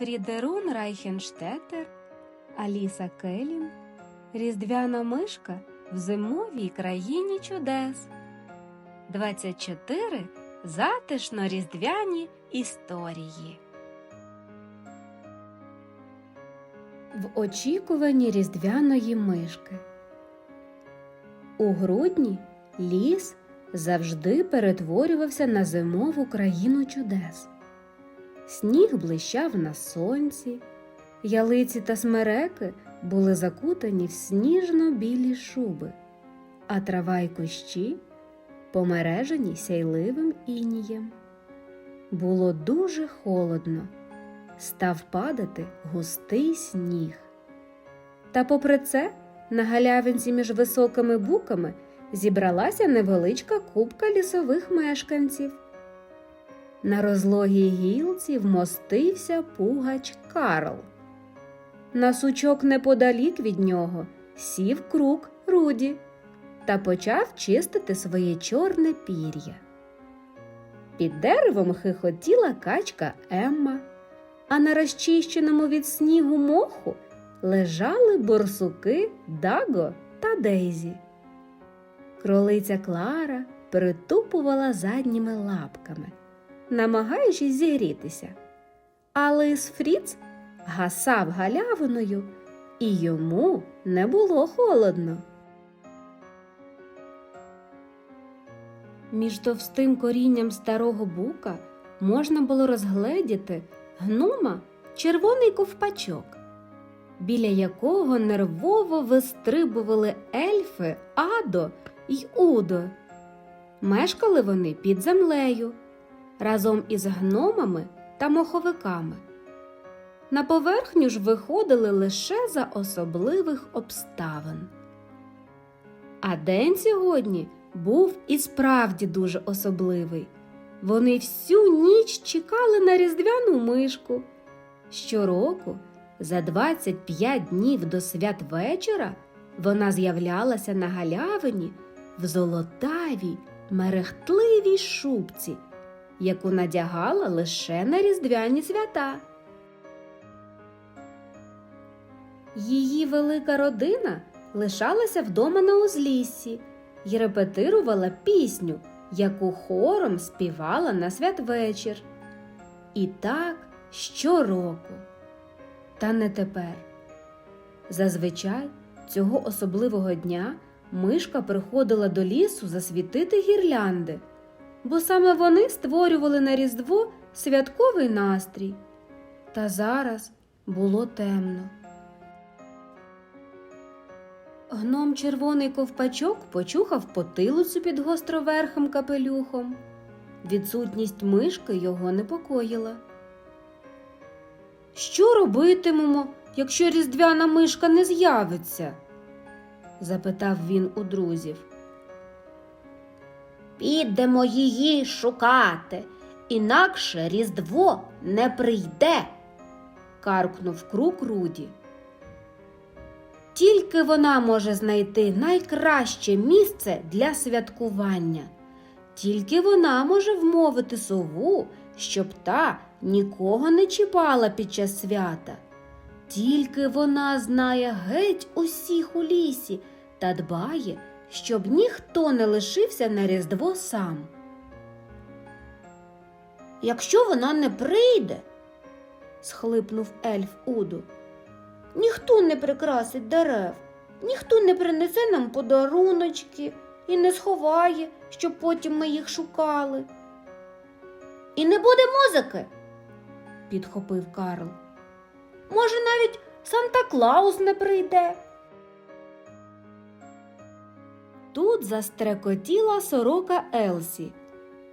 Фрідерун Райхенштетер, Аліса Келін, Різдвяна мишка в зимовій країні чудес. 24 затишно різдвяні історії. В очікуванні різдвяної мишки. У грудні ліс завжди перетворювався на зимову країну чудес. Сніг блищав на сонці, ялиці та смереки були закутані в сніжно-білі шуби, а трава й кущі помережені сяйливим інієм. Було дуже холодно, став падати густий сніг. Та попри це, на галявинці між високими буками зібралася невеличка купка лісових мешканців. На розлогій гілці вмостився пугач Карл. На сучок неподалік від нього сів крук Руді та почав чистити своє чорне пір'я. Під деревом хихотіла качка Емма, а на розчищеному від снігу моху лежали борсуки Даго та Дейзі. Кролиця Клара притупувала задніми лапками, намагаючись зігрітися. А лис гасав галявиною, і йому не було холодно. Між товстим корінням старого бука можна було розгледіти гнума червоний ковпачок, біля якого нервово вистрибували ельфи Адо й Удо. Мешкали вони під землею разом із гномами та моховиками. На поверхню ж виходили лише за особливих обставин. А день сьогодні був і справді дуже особливий. Вони всю ніч чекали на різдвяну мишку. Щороку, за 25 днів до святвечора, вона з'являлася на галявині в золотавій, мерехтливій шубці, яку надягала лише на різдвяні свята. Її велика родина лишалася вдома на узліссі й репетирувала пісню, яку хором співала на святвечір. І так щороку. Та не тепер. Зазвичай цього особливого дня мишка приходила до лісу засвітити гірлянди, бо саме вони створювали на Різдво святковий настрій. Та зараз було темно. Гном червоний ковпачок почухав потилицю під гостроверхим капелюхом. Відсутність мишки його непокоїла. Що робитимемо, якщо різдвяна мишка не з'явиться? запитав він у друзів. Підемо її шукати, інакше Різдво не прийде. каркнув крук Руді. Тільки вона може знайти найкраще місце для святкування. Тільки вона може вмовити сову, щоб та нікого не чіпала під час свята. Тільки вона знає геть усіх у лісі та дбає, щоб ніхто не лишився на Різдво сам. Якщо вона не прийде, схлипнув ельф Уду. ніхто не прикрасить дерев, ніхто не принесе нам подаруночки і не сховає, щоб потім ми їх шукали. І не буде музики. підхопив Карл. Може, навіть Санта Клаус не прийде. Тут застрекотіла сорока Елсі.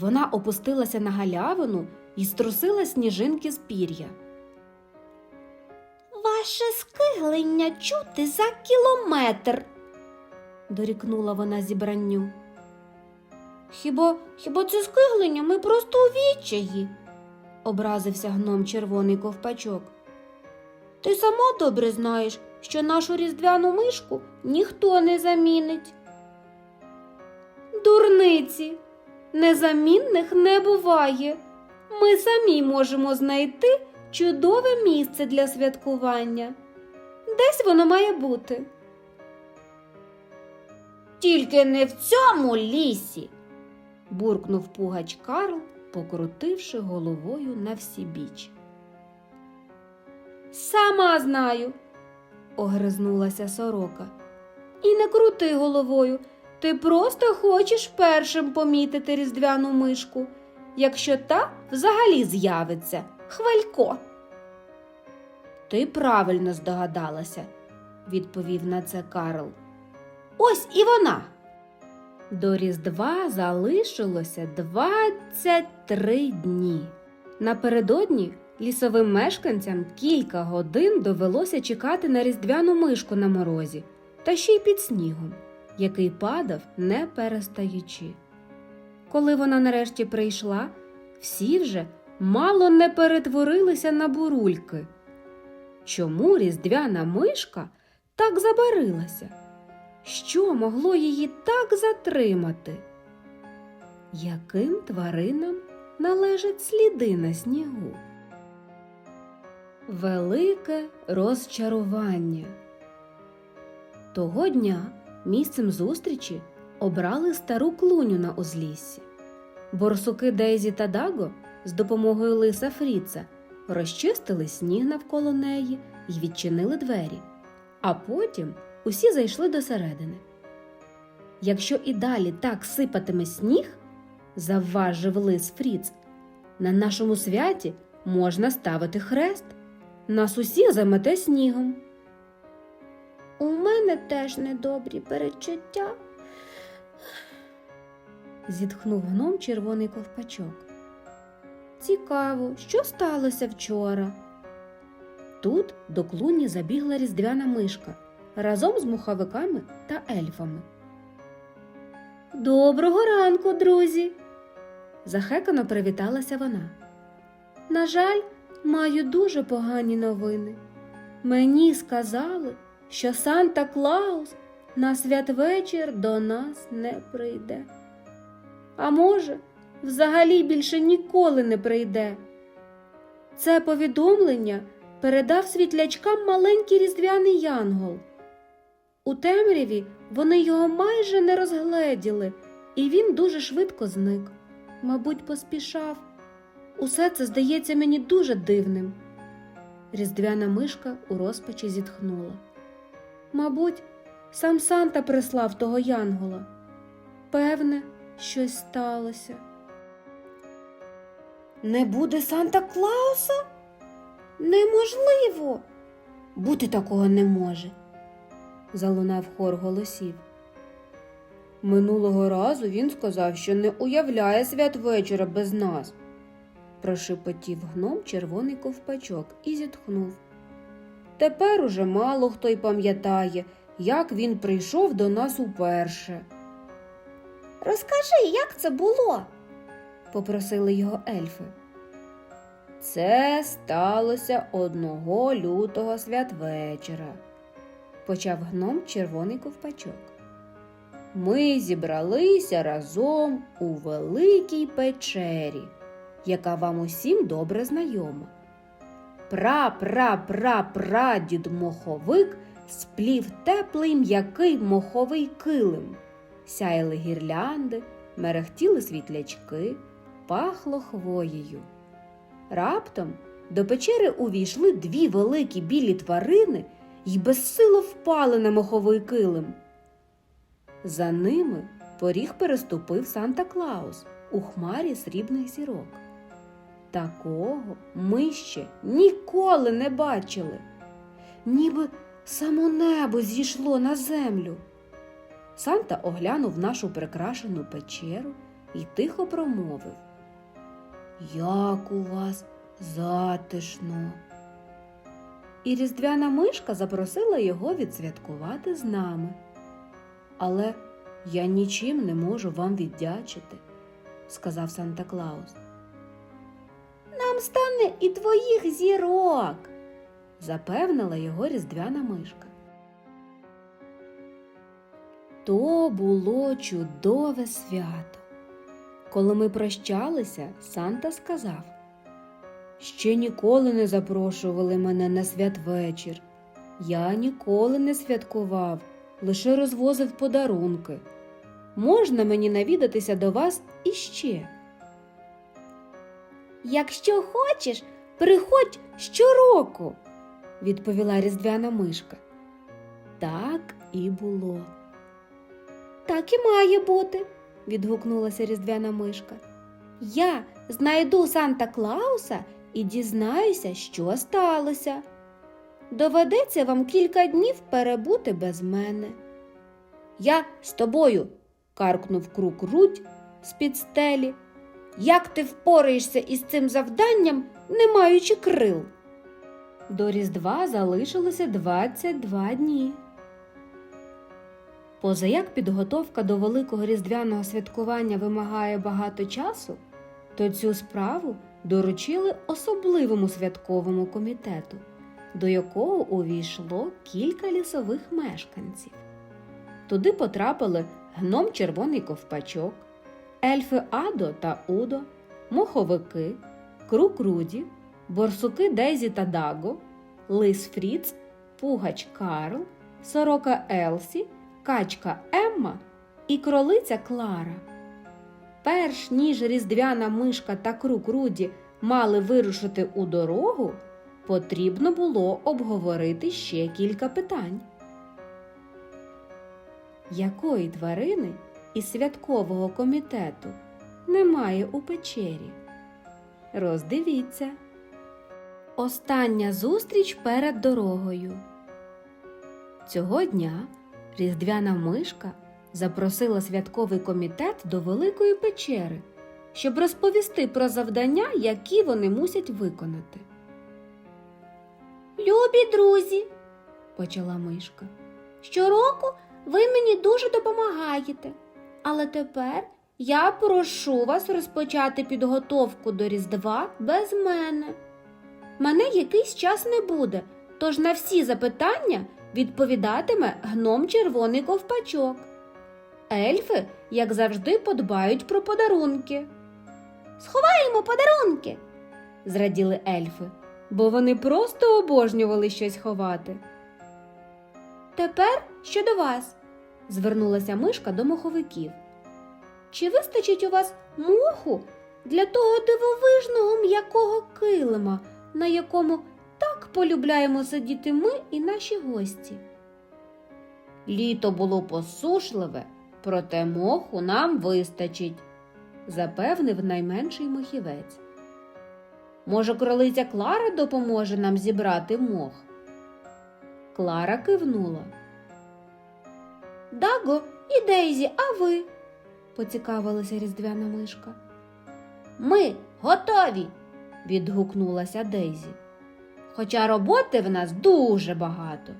Вона опустилася на галявину і струсила сніжинки з пір'я. Ваше скиглення чути за кілометр. дорікнула вона зібранню. Хіба хіба це скиглення? Ми просто у відчаї. Образився гном червоний ковпачок. Ти сама добре знаєш, що нашу різдвяну мишку ніхто не замінить. Чудове місце для святкування. Десь воно має бути. Тільки не в цьому лісі. буркнув пугач Карл, покрутивши головою на всі біч. Сама знаю, огризнулася сорока. І не крути головою. Ти просто хочеш першим помітити різдвяну мишку, якщо та взагалі з'явиться. Хвалько. Ти правильно здогадалася, відповів на це Карл. Ось і вона. До Різдва залишилося 23 дні. Напередодні лісовим мешканцям кілька годин довелося чекати на різдвяну мишку на морозі, та ще й під снігом, який падав не перестаючи. Коли вона нарешті прийшла, всі вже мало не перетворилися на бурульки. Чому різдвяна мишка так забарилася? Що могло її так затримати? Яким тваринам належать сліди на снігу? Велике розчарування. Того дня місцем зустрічі обрали стару клуню на узліссі. Борсуки Дейзі та Даго з допомогою лиса Фріца розчистили сніг навколо неї і відчинили двері, а потім усі зайшли до середини. Якщо і далі так сипатиме сніг, завважив лис Фріц, на нашому святі можна ставити хрест. Нас усіх замете снігом. У мене теж недобрі перечуття. зітхнув гном червоний ковпачок. Цікаво, що сталося вчора. Тут до клуні забігла різдвяна мишка разом з муховиками та ельфами. Доброго ранку, друзі! захекано привіталася вона. На жаль, маю дуже погані новини. Мені сказали, що Санта Клаус на святвечір до нас не прийде. А може, взагалі більше ніколи не прийде. Це повідомлення передав світлячкам маленький різдвяний янгол. У темряві вони його майже не розгледіли, і він дуже швидко зник. Мабуть, поспішав. Усе це здається мені дуже дивним. Різдвяна мишка у розпачі зітхнула. Мабуть, сам Санта прислав того янгола. Певне, щось сталося. Не буде Санта Клауса? Неможливо. Бути такого не може, залунав хор голосів. Минулого разу він сказав, що не уявляє святвечора без нас, прошепотів гном червоний ковпачок і зітхнув. Тепер уже мало хто й пам'ятає, як він прийшов до нас уперше, Розкажи, як це було? попросили його ельфи. Це сталося одного лютого святвечора, почав гном червоний ковпачок. Ми зібралися разом у великій печері, яка вам усім добре знайома. Пра-пра-пра-прадід моховик сплів теплий м'який моховий килим, сяяли гірлянди, мерехтіли світлячки, пахло хвоєю. Раптом до печери увійшли дві великі білі тварини й безсило впали на моховий килим. За ними поріг переступив Санта Клаус у хмарі срібних зірок. Такого ми ще ніколи не бачили, ніби само небо зійшло на землю. Санта оглянув нашу прикрашену печеру і тихо промовив Як у вас затишно. І різдвяна мишка запросила його відсвяткувати з нами. Але я нічим не можу вам віддячити, сказав Санта Клаус. Нам стане і твоїх зірок, запевнила його різдвяна мишка. То було чудове свято. Коли ми прощалися, Санта сказав Ще ніколи не запрошували мене на святвечір. Я ніколи не святкував, лише розвозив подарунки. Можна мені навідатися до вас іще? Якщо хочеш, приходь щороку. відповіла різдвяна мишка. Так і було. Так і має бути, відгукнулася різдвяна мишка. Я знайду Санта Клауса і дізнаюся, що сталося. Доведеться вам кілька днів перебути без мене. Я з тобою. каркнув крук рудь з-під стелі. Як ти впораєшся із цим завданням, не маючи крил? До Різдва залишилося 22 дні. Позаяк підготовка до великого різдвяного святкування вимагає багато часу, то цю справу доручили особливому святковому комітету, до якого увійшло кілька лісових мешканців. Туди потрапили гном Червоний ковпачок, ельфи Адо та Удо, моховики, крук Руді, борсуки Дейзі та Даго, лис Фріц, пугач Карл, сорока Елсі, качка Емма і кролиця Клара. Перш ніж різдвяна мишка та крук Руді мали вирушити у дорогу, потрібно було обговорити ще кілька питань. Якої тварини із святкового комітету немає у печері? Роздивіться. Остання зустріч перед дорогою. Цього дня різдвяна мишка запросила святковий комітет до Великої печери, щоб розповісти про завдання, які вони мусять виконати. Любі друзі, Почала мишка. щороку ви мені дуже допомагаєте. Але тепер я прошу вас розпочати підготовку до Різдва без мене. Мене якийсь час не буде, тож на всі запитання відповідатиме гном червоний ковпачок. Ельфи, як завжди, подбають про подарунки. Сховаємо подарунки. Зраділи ельфи, бо вони просто обожнювали щось ховати. Тепер щодо вас. Звернулася мишка до моховиків. Чи вистачить у вас моху для того дивовижного м'якого килима, на якому так полюбляємо сидіти ми і наші гості? Літо було посушливе, проте моху нам вистачить, запевнив найменший мохівець. Може, кролиця Клара допоможе нам зібрати мох? Клара кивнула. Даго і Дейзі, а ви? Поцікавилася різдвяна мишка. Ми готові. Відгукнулася Дейзі. Хоча роботи в нас дуже багато.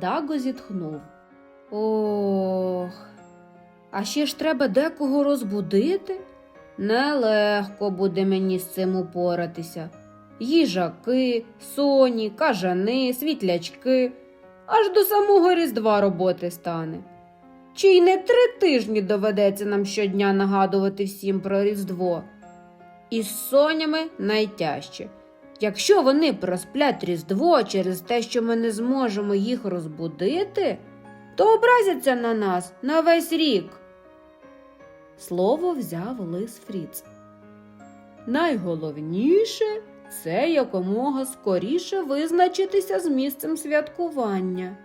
Даго зітхнув. Ох, а ще ж треба декого розбудити. Нелегко буде мені з цим упоратися. Їжаки, соні, кажани, світлячки. Аж до самого Різдва роботи стане. Чи й не три тижні доведеться нам щодня нагадувати всім про Різдво. Із сонями найтяжче. Якщо вони просплять Різдво через те, що ми не зможемо їх розбудити, то образяться на нас на весь рік. Слово взяв лис Фріц. Найголовніше це якомога скоріше визначитися з місцем святкування.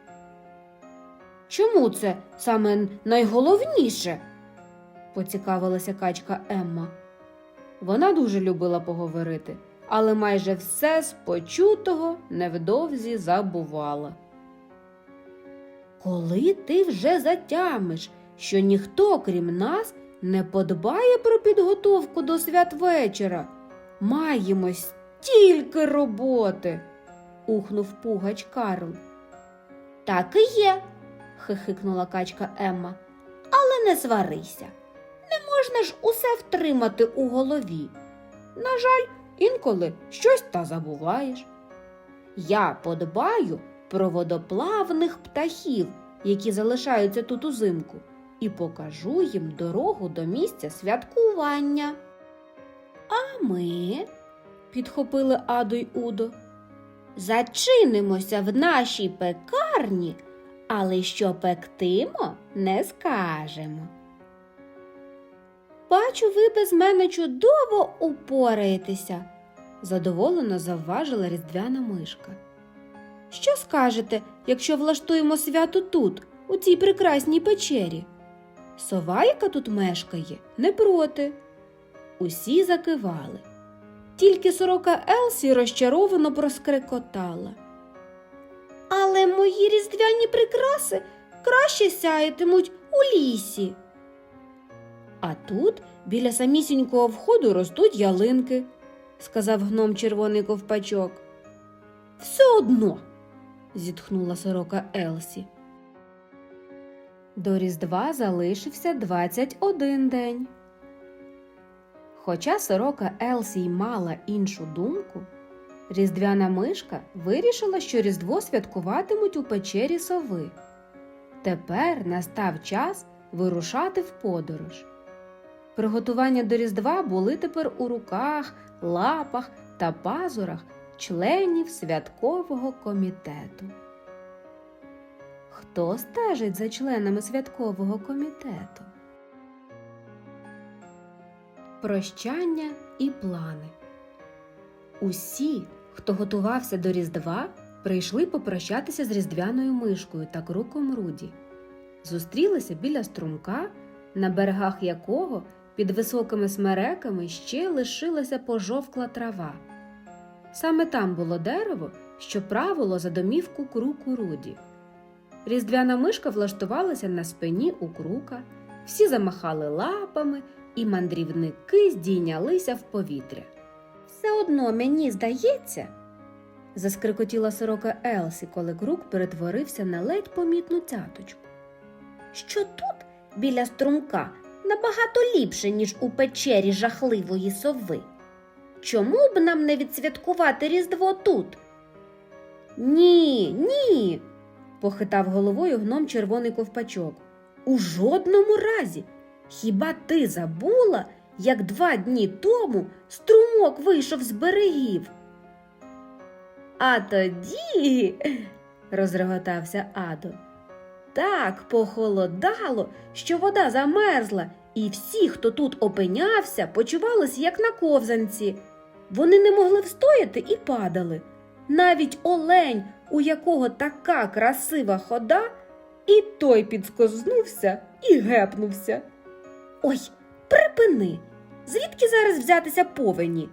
Чому це саме найголовніше? поцікавилася качка Емма. Вона дуже любила поговорити, але майже все з почутого невдовзі забувала. Коли ти вже затямиш, що ніхто, крім нас, не подбає про підготовку до святвечора, маємо стільки роботи, ухнув пугач Карл. Так і є, хихикнула качка Емма. Але не сварися. Не можна ж усе втримати у голові. На жаль, інколи щось та забуваєш. Я подбаю про водоплавних птахів, які залишаються тут узимку, і покажу їм дорогу до місця святкування. А ми? Підхопили Адо й Удо. Зачинимося в нашій пекарні, але що пектимо, не скажемо. Бачу, ви без мене чудово упораєтеся, задоволено завважила різдвяна мишка. Що скажете, якщо влаштуємо свято тут, у цій прекрасній печері? Сова, яка тут мешкає, не проти. Усі закивали. Тільки сорока Елсі розчаровано проскрекотала. Але мої різдвяні прикраси краще сяятимуть у лісі. А тут біля самісінького входу ростуть ялинки, сказав гном червоний ковпачок. Все одно, зітхнула сорока Елсі. До Різдва залишився 21 день. Хоча сорока Елсі й мала іншу думку, різдвяна мишка вирішила, що Різдво святкуватимуть у печері сови. Тепер настав час вирушати в подорож. Приготування до Різдва були тепер у руках, лапах та пазурах членів святкового комітету. Хто стежить за членами святкового комітету? Прощання і плани. Усі, хто готувався до Різдва, прийшли попрощатися з різдвяною мишкою та круком Руді. Зустрілися біля струмка, на берегах якого під високими смереками ще лишилася пожовкла трава. Саме там було дерево, що правило за домівку круку Руді. Різдвяна мишка влаштувалася на спині у крука, всі замахали лапами, і мандрівники здійнялися в повітря. Все одно мені здається, заскрикотіла сорока Елсі, коли крук перетворився на ледь помітну цяточку. Що тут, біля струмка, набагато ліпше, ніж у печері жахливої сови. Чому б нам не відсвяткувати Різдво тут? Ні, ні, похитав головою гном червоний ковпачок. У жодному разі. Хіба ти забула, як два дні тому струмок вийшов з берегів? А тоді, розреготався Адо, так похолодало, що вода замерзла, і всі, хто тут опинявся, почувалися як на ковзанці. Вони не могли встояти і падали. Навіть олень, у якого така красива хода, і той підскознувся і гепнувся. Ой, припини! Звідки зараз взятися повені?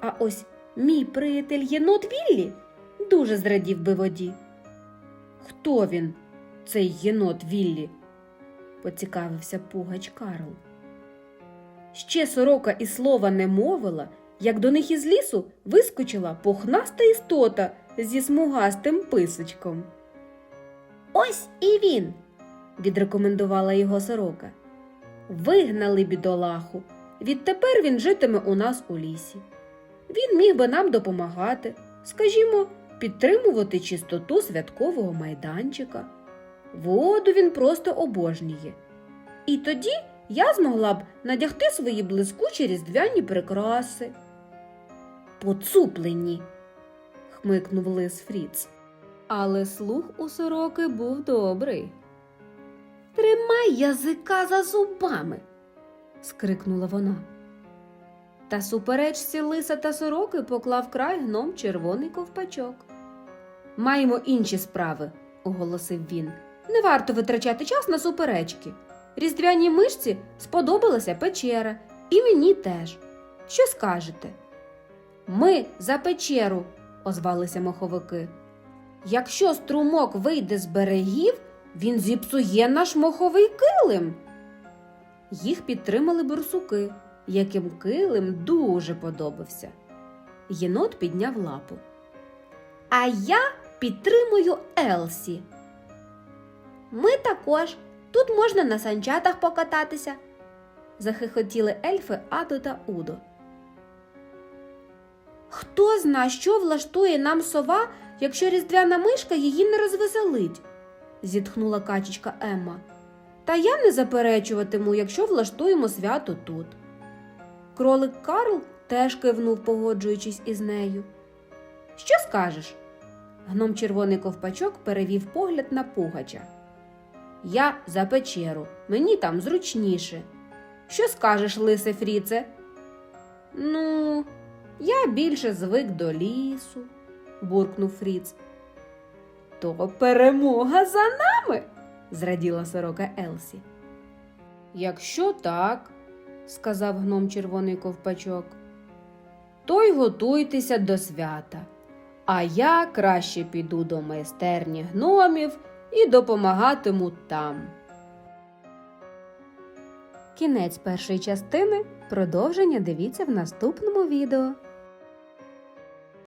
А ось мій приятель єнот Віллі дуже зрадів би воді. Хто він, цей єнот Віллі? поцікавився пугач Карл. Ще сорока і слова не мовила, як до них із лісу вискочила пухнаста істота зі смугастим писочком. Ось і він, відрекомендувала його сорока. Вигнали бідолаху. Відтепер він житиме у нас у лісі. Він міг би нам допомагати, скажімо, підтримувати чистоту святкового майданчика. Воду він просто обожнює. І тоді я змогла б надягти свої блискучі різдвяні прикраси. Поцуплені, хмикнув лис Фріц. Але слух у сороки був добрий. Тримай язика за зубами. скрикнула вона. Та суперечці лиса та сороки поклав край гном червоний ковпачок. Маємо інші справи, оголосив він. Не варто витрачати час на суперечки. Різдвяній мишці сподобалася печера, і мені теж. Що скажете? Ми за печеру, озвалися моховики. Якщо струмок вийде з берегів, він зіпсує наш моховий килим. Їх підтримали бурсуки, яким килим дуже подобався. Єнот підняв лапу. А я підтримую Елсі. Ми також. Тут можна на санчатах покататися, захихотіли ельфи Адо та Удо. Хто зна, що влаштує нам сова, якщо різдвяна мишка її не розвеселить? Зітхнула качечка Емма. Та я не заперечуватиму, якщо влаштуємо свято тут. Кролик Карл теж кивнув, погоджуючись із нею. Що скажеш? Гном червоний ковпачок перевів погляд на пугача. Я за печеру, мені там зручніше. Що скажеш, лисе Фріце? Ну, я більше звик до лісу, буркнув Фріц. То перемога за нами, зраділа сорока Елсі. Якщо так, сказав гном червоний ковпачок, то й готуйтеся до свята. А я краще піду до майстерні гномів і допомагатиму там. Кінець першої частини. Продовження дивіться в наступному відео.